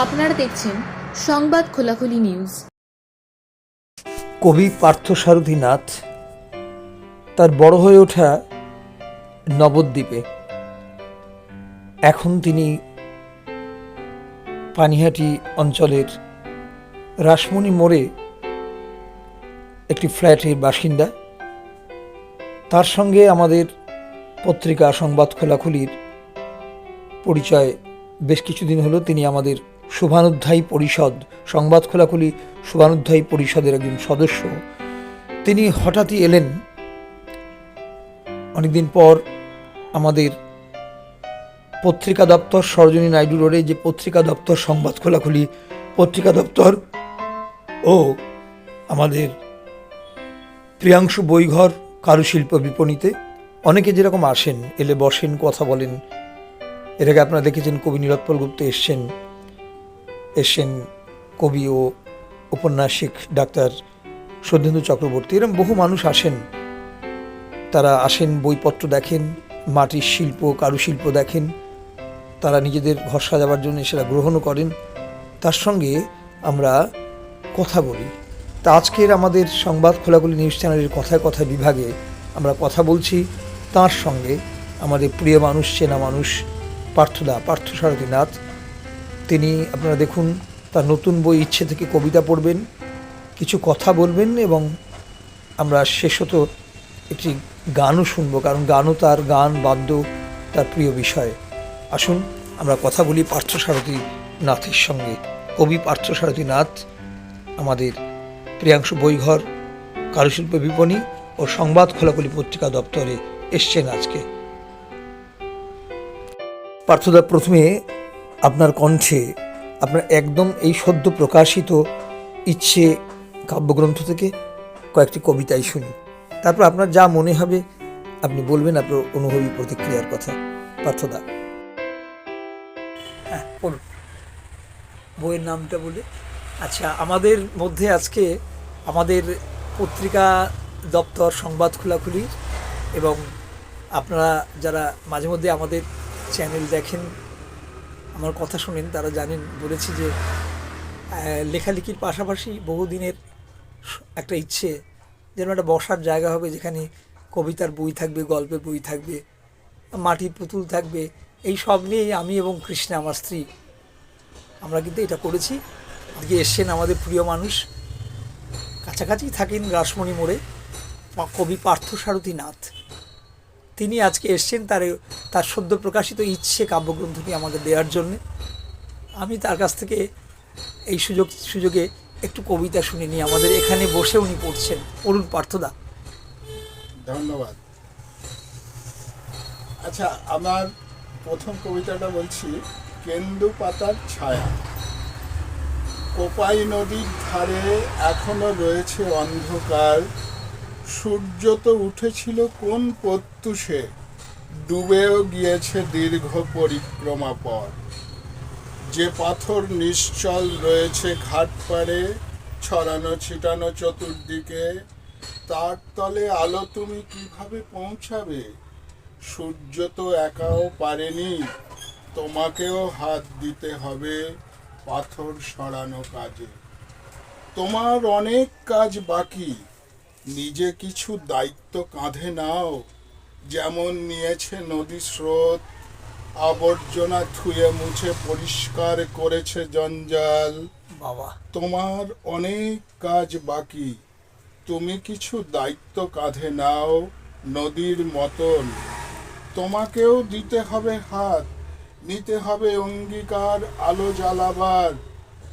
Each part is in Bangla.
আপনারা দেখছেন সংবাদ খোলাখুলি নিউজ। কবি পার্থ পার্থসারথী নাথ তার বড় হয়ে ওঠা নবদ্বীপে। এখন তিনি পানিহাটি অঞ্চলের রাসমণি মোড়ে একটি ফ্ল্যাটের বাসিন্দা। তার সঙ্গে আমাদের পত্রিকা সংবাদ খোলাখুলির পরিচয় বেশ কিছুদিন হলো তিনি আমাদের শুভানুধ্যায়ী পরিষদ, সংবাদ খোলাখুলি শুভানুধ্যায়ী পরিষদের একজন সদস্য। তিনি হঠাৎই এলেন। অনেকদিন পর আমাদের পত্রিকা দপ্তর, সরোজিনী নাইডু রোডে যে পত্রিকা দপ্তর, সংবাদ খোলাখুলি পত্রিকা দপ্তর ও আমাদের প্রিয়াংশু বইঘর কারুশিল্প বিপণীতে। অনেকে যেরকম আসেন, এলে বসেন, কথা বলেন। এর আগে আপনারা দেখেছেন কবি নীলোৎপল গুপ্ত এসছেন। এসছেন কবি ও উপন্যাসিক ডাক্তার সত্যেন্দু চক্রবর্তী। এরকম বহু মানুষ আসেন। তারা আসেন, বইপত্র দেখেন, মাটির শিল্প, কারুশিল্প দেখেন। তারা নিজেদের ঘর সাজাবার জন্য সেটা গ্রহণও করেন। তার সঙ্গে আমরা কথা বলি। তা আজকের আমাদের সংবাদ খোলাগুলি নিউজ চ্যানেলের কথায় কথায় বিভাগে আমরা কথা বলছি। তার সঙ্গে আমাদের প্রিয় মানুষ, চেনা মানুষ, পার্থদা, পার্থ সারথী নাথ তিনি, আপনারা দেখুন, তার নতুন বই ইচ্ছে থেকে কবিতা পড়বেন, কিছু কথা বলবেন এবং আমরা শেষত একটি গানও শুনব, কারণ গানও তার গান, বাদ্য, তার প্রিয় বিষয়। আসুন, আমরা কথা বলি পার্থসারথী নাথের সঙ্গে। কবি পার্থসারথী নাথ, আমাদের প্রিয়াংশু বইঘর, কারুশিল্প বিপণী ও সংবাদ খোলাখুলি পত্রিকা দপ্তরে এসছেন আজকে। পার্থদা প্রথমে আপনার কণ্ঠে আপনার একদম এই সদ্য প্রকাশিত ইচ্ছে কাব্যগ্রন্থ থেকে কয়েকটি কবিতাই শুনি। তারপর আপনার যা মনে হবে, আপনি বলবেন আপনার অনুভবী প্রতিক্রিয়ার কথা। পার্থদা। হ্যাঁ বইয়ের নামটা বলে। আচ্ছা আমাদের মধ্যে আজকে আমাদের পত্রিকা দপ্তর সংবাদ খোলাখুলি এবং আপনারা যারা মাঝে মধ্যে আমাদের চ্যানেল দেখেন আমার কথা শোনেন, তারা জানেন, বলেছি যে লেখালেখির পাশাপাশি বহুদিনের একটা ইচ্ছে যেন একটা বসার জায়গা হবে যেখানে কবিতার বই থাকবে, গল্পের বই থাকবে, মাটির পুতুল থাকবে। এই সব নিয়েই আমি এবং কৃষ্ণা, আমার স্ত্রী, আমরা কিন্তু এটা করেছি। আজকে এসছেন আমাদের প্রিয় মানুষ। কাছাকাছি থাকেন রাসমণি মোড়ে কবি পার্থসারথী নাথ। তিনি আজকে এসছেন তার তার সদ্য প্রকাশিত ইচ্ছে কাব্যগ্রন্থটি আমাকে দেওয়ার জন্যে। আমি তার কাছ থেকে এই সুযোগ সুযোগে একটু কবিতা শুনে নিই। আমাদের এখানে বসে উনি পড়ছেন অরুণ পার্থদা। ধন্যবাদ। আচ্ছা আমার প্রথম কবিতাটা বলছি, কেন্দু পাতার ছায়া। কোপাই নদীর ধারে এখনও রয়েছে অন্ধকার। সূর্য তো উঠেছিল কোন প্রত্যুষে ডুবেও গিয়েছে দীর্ঘ পরিক্রমা পর। যে পাথর নিশ্চল রয়েছে ঘাট পাড়ে, ছড়ানো ছিটানো চতুর্দিকে, তার তলে আলো তুমি কীভাবে পৌঁছাবে? সূর্য তো একাও পারেনি, তোমাকেও হাত দিতে হবে পাথর সরানো কাজে। তোমার অনেক কাজ বাকি নিজে কিছু দায়িত্ব কাঁধে নাও। যেমন নিয়েছে নদী স্রোত আবর্জনা ধুয়ে মুছে পরিষ্কার করেছে জঞ্জাল। বাবা। তোমার অনেক কাজ বাকি। তুমি কিছু দায়িত্ব কাঁধে নাও নদীর মতন। তোমাকেও দিতে হবে হাত নিতে হবে অঙ্গীকার আলো জ্বালাবার।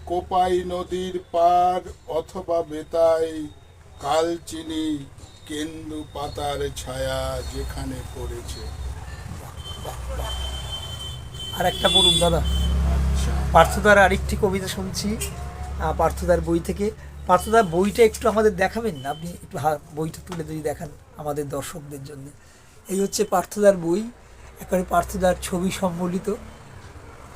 কোপাই নদীর পার অথবা বেতাই। কালচিনি কেন্দু পাতার ছায়া যেখানে পড়েছে। আর একটা পড়ুন দাদা। আচ্ছা। পার্থদার আরেকটি কবিতা শুনছি পার্থদার বই থেকে। পার্থদার বইটা একটু আমাদের দেখাবেন না? আপনি একটু বইটা তুলে যদি দেখান আমাদের দর্শকদের জন্য। এই হচ্ছে পার্থদার বই একেবারে পার্থদার ছবি সম্বলিত।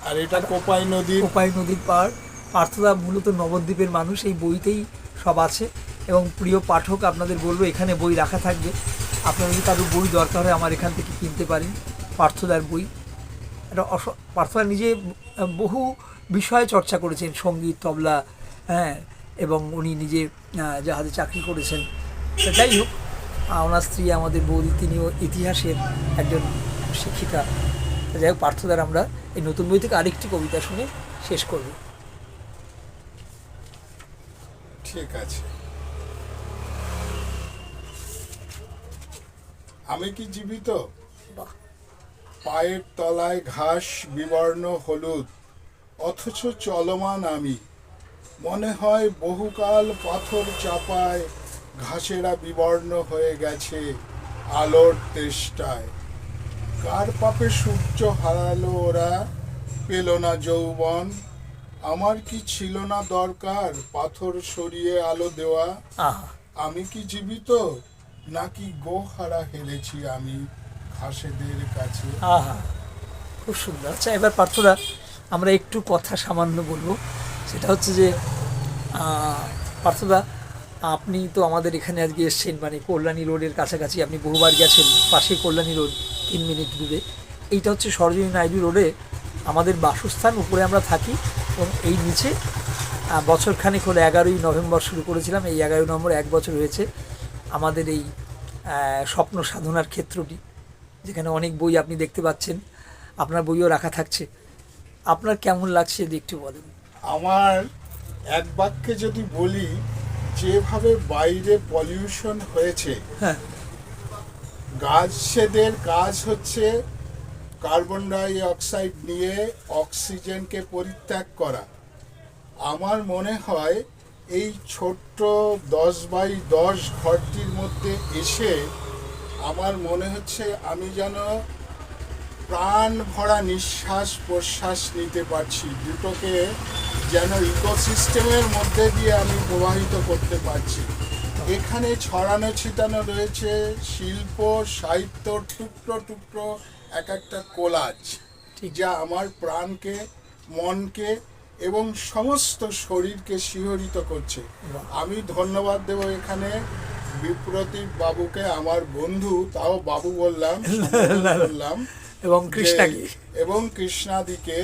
আর এটা কোপাই নদী কোপাই নদীর পাড়। পার্থদা মূলত নবদ্বীপের মানুষ এই বইতেই সব আছে। এবং প্রিয় পাঠক আপনাদের বলব এখানে বই রাখা থাকবে। আপনারা যদি কারও বই দরকার হয়, আমার এখান থেকে কিনতে পারেন। পার্থদার বই। এটা অস, পার্থদা নিজে বহু বিষয়ে চর্চা করেছেন, সংগীত, তবলা হ্যাঁ এবং উনি নিজে জাহাজে চাকরি করেছেন। যাই হোক ওনার স্ত্রী, আমাদের বৌদি, তিনিও ইতিহাসের একজন শিক্ষিকা। যাই হোক, পার্থদার আমরা এই নতুন বই থেকে আরেকটি কবিতা শুনে শেষ করব। ঠিক আছে। আমি কি জীবিত? পায়ের তলায় ঘাস বিবর্ণ হলুদ অথচ চলমান আমি। মনে হয় বহুকাল পাথর চাপায় ঘাসেরা বিবর্ণ হয়ে গেছে আলোর তেষ্টায়। কার পাপে সূর্য হারালো ওরা? পেল না যৌবন। আমার কি ছিল না দরকার পাথর সরিয়ে আলো দেওয়া? আমি কি জীবিত? নাকি গোহারা হেরেছি আমি ঘাসেদের কাছে? আহা, খুব সুন্দর। আচ্ছা এবার পার্থদা, আমরা একটু কথা সামান্য বলব। সেটা হচ্ছে যে পার্থদা, আপনি তো আমাদের এখানে আজকে এসছেন মানে কল্যাণী রোডের কাছাকাছি। আপনি বহুবার গেছেন পাশে কল্যাণী রোড, তিন মিনিট দূরে। এইটা হচ্ছে সরোজিনী নাইডু রোডে আমাদের বাসস্থান, উপরে আমরা থাকি। এবং এই নিচে বছরখানেক হলো এগারোই নভেম্বর শুরু করেছিলাম। এই এগারোই নভেম্বর এক বছর হয়েছে। আমাদের এই স্বপ্ন সাধনার ক্ষেত্রটি যেখানে অনেক বই আপনি দেখতে পাচ্ছেন আপনার বইও রাখা থাকছে। আপনার কেমন লাগছে যদি একটু বলেন? আমার এক বাক্যে যদি বলি যেভাবে বাইরে পলিউশন হয়েছে হ্যাঁ। গাছেদের কাজ হচ্ছে কার্বন ডাই অক্সাইড নিয়ে অক্সিজেনকে পরিত্যাগ করা। আমার মনে হয় এই ছোট্ট দশ বাই দশ ঘরটির মধ্যে এসে আমার মনে হচ্ছে আমি যেন প্রাণ ভরা নিঃশ্বাস প্রশ্বাস নিতে পারছি। দুটোকে যেন ইকোসিস্টেমের মধ্যে দিয়ে আমি প্রবাহিত করতে পারছি। এখানে ছড়ানো ছিটানো রয়েছে শিল্প সাহিত্য টুকরো টুকরো এক একটা কোলাজ যা আমার প্রাণকে মনকে এবং সমস্ত শরীরকে শিহরিত করছে। আমি ধন্যবাদ দেব এখানে বিপ্রতীপ বাবুকে আমার বন্ধু তাও বাবু বললাম করলাম এবং কৃষ্ণাকে। এবং কৃষ্ণাদিকে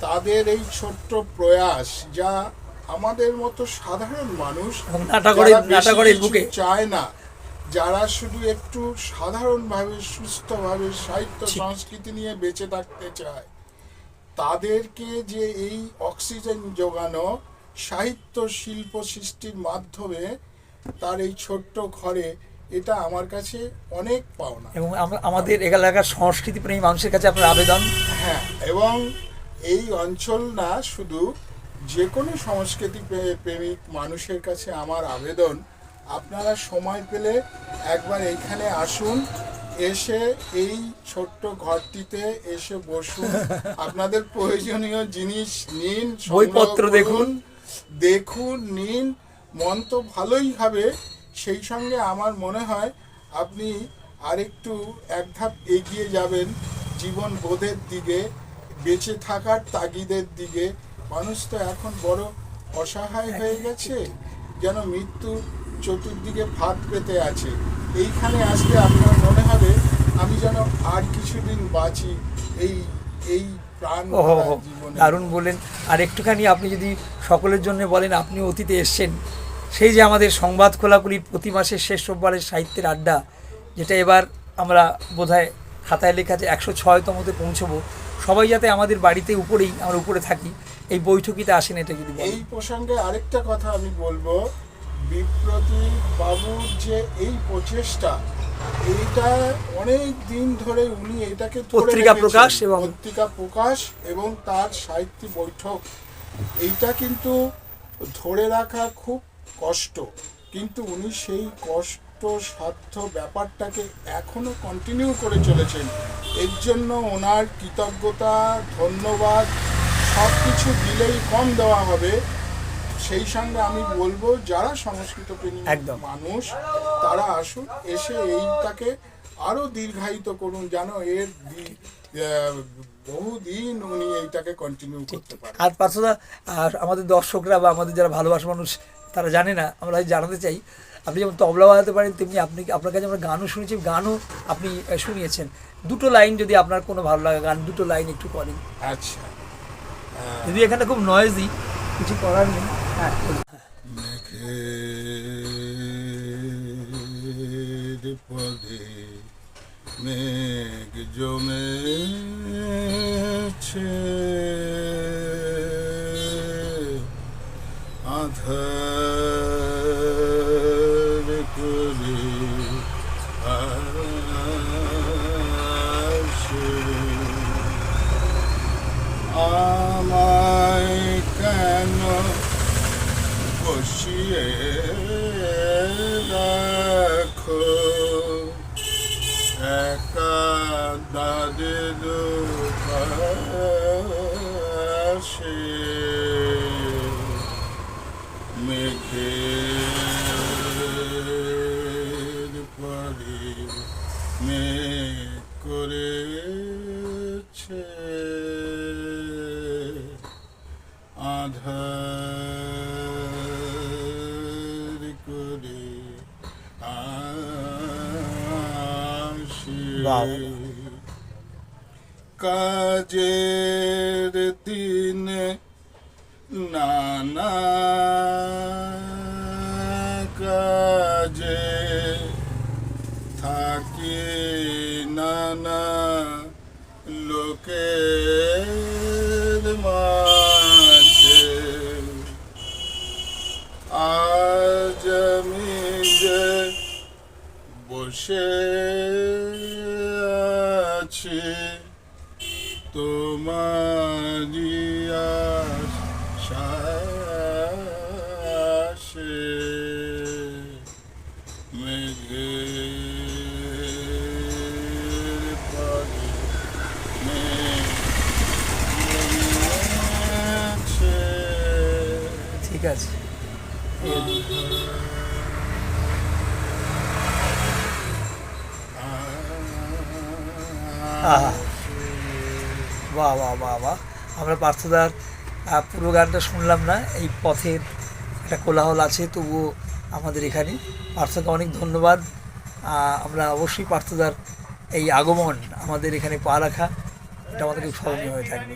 তাদের এই ছোট্ট প্রয়াস যা আমাদের মতো সাধারণ মানুষ। চায় না যারা শুধু একটু সাধারণভাবে সুস্থভাবে সাহিত্য সংস্কৃতি নিয়ে বেঁচে থাকতে চায়। তাদেরকে যে এই অক্সিজেন যোগানো সাহিত্য শিল্প সৃষ্টির মাধ্যমে তার এই ছোট্ট ঘরে এটা আমার কাছে অনেক পাওনা। এবং আমাদের এলাকার সংস্কৃতি প্রেমী মানুষের কাছে আপনার আবেদন। হ্যাঁ এবং এই অঞ্চল না শুধু যে কোনো সংস্কৃতি প্রেমিক মানুষের কাছে আমার আবেদন। আপনারা সময় পেলে একবার এইখানে আসুন এসে এই ছোট্ট ঘরটিতে এসে বসুন। আপনাদের প্রয়োজনীয় জিনিস নিন বইপত্র দেখুন। দেখুন নিন। মন তো ভালোই হবে। সেই সঙ্গে আমার মনে হয় আপনি আরেকটু এক ধাপ এগিয়ে যাবেন জীবন বোধের দিকে বেঁচে থাকার তাগিদের দিকে। মানুষ তো এখন বড় অসহায় হয়ে গেছে যেন মৃত্যু চতুর্দিকে ফাঁদ পেতে আছে। এইখানে আসলে আপনার মনে আমি যেন আর কিছুদিন বাঁচি এই এই প্রাণ দারুণ বললেন। আর একটুখানি আপনি যদি সকলের জন্য বলেন আপনি অতীতে এসছেন সেই যে আমাদের সংবাদ খোলাকুলির প্রতি মাসের শেষ রোববারের সাহিত্যের আড্ডা যেটা এবার আমরা বোধহয় খাতায় লেখা আছে একশো ছয়তমতে পৌঁছবো সবাই যাতে আমাদের বাড়িতে উপরেই আমরা উপরে থাকি এই বৈঠকিতে আসেন এটা যদি এই প্রসঙ্গে আরেকটা কথা আমি বলব বিপ্রতীপ বাবুর যে এই প্রচেষ্টা এইটা অনেক দিন ধরে উনি এটাকে পত্রিকা প্রকাশ এবং- পত্রিকা প্রকাশ এবং তার সাহিত্য বৈঠক। এইটা কিন্তু ধরে রাখা খুব কষ্ট। কিন্তু উনি সেই কষ্ট সাধ্য ব্যাপারটাকে এখনও কন্টিনিউ করে চলেছেন। এর জন্য ওনার কৃতজ্ঞতা ধন্যবাদ সব কিছু দিলেই কম দেওয়া হবে। সেই সঙ্গে আমি বলব যারা সংস্কৃত প্রেমী একদম। মানুষ তারা আসুন এসে এইটাকে আরও দীর্ঘায়িত করুন যেন এর বহুদিন উনি এইটাকে কন্টিনিউ করতে পারেন। আর আর আমাদের দর্শকরা বা আমাদের যারা ভালোবাসা মানুষ তারা জানে না আমরা জানাতে চাই। আপনি যেমন তবলা বাজাতে পারেন তেমনি আপনি আপনার কাছে আমরা গানও শুনেছি গানও আপনি শুনিয়েছেন। দুটো লাইন যদি আপনার কোনো ভালো লাগে গান দুটো লাইন একটু করেন। আচ্ছা। যদি এখানে খুব নয়েজি কিছু করার নেই। হ্যাঁ পদে মেঘ জমেছে। আধার বসিয়ে রাখো একা দাদের পাশে মেঘের পরে মেঘ করেছে। আধার কাজের দিনে নানা কাজে থাকি নানা লোকের মাঝে। আজ আমি যে বসে তোমারি আশাসে মেঘের পরে মেঘ। ঠিক আছে আহা। বাহ বাহ বাহ বাহ। আমরা পার্থদার পুরো গানটা শুনলাম না, এই পথের একটা কোলাহল আছে, তবুও আমাদের এখানে। পার্থকে অনেক ধন্যবাদ। আমরা অবশ্যই পার্থদার এই আগমন আমাদের এখানে পা রাখা, এটা আমাদের খুব স্মরণীয় হয়ে থাকবে।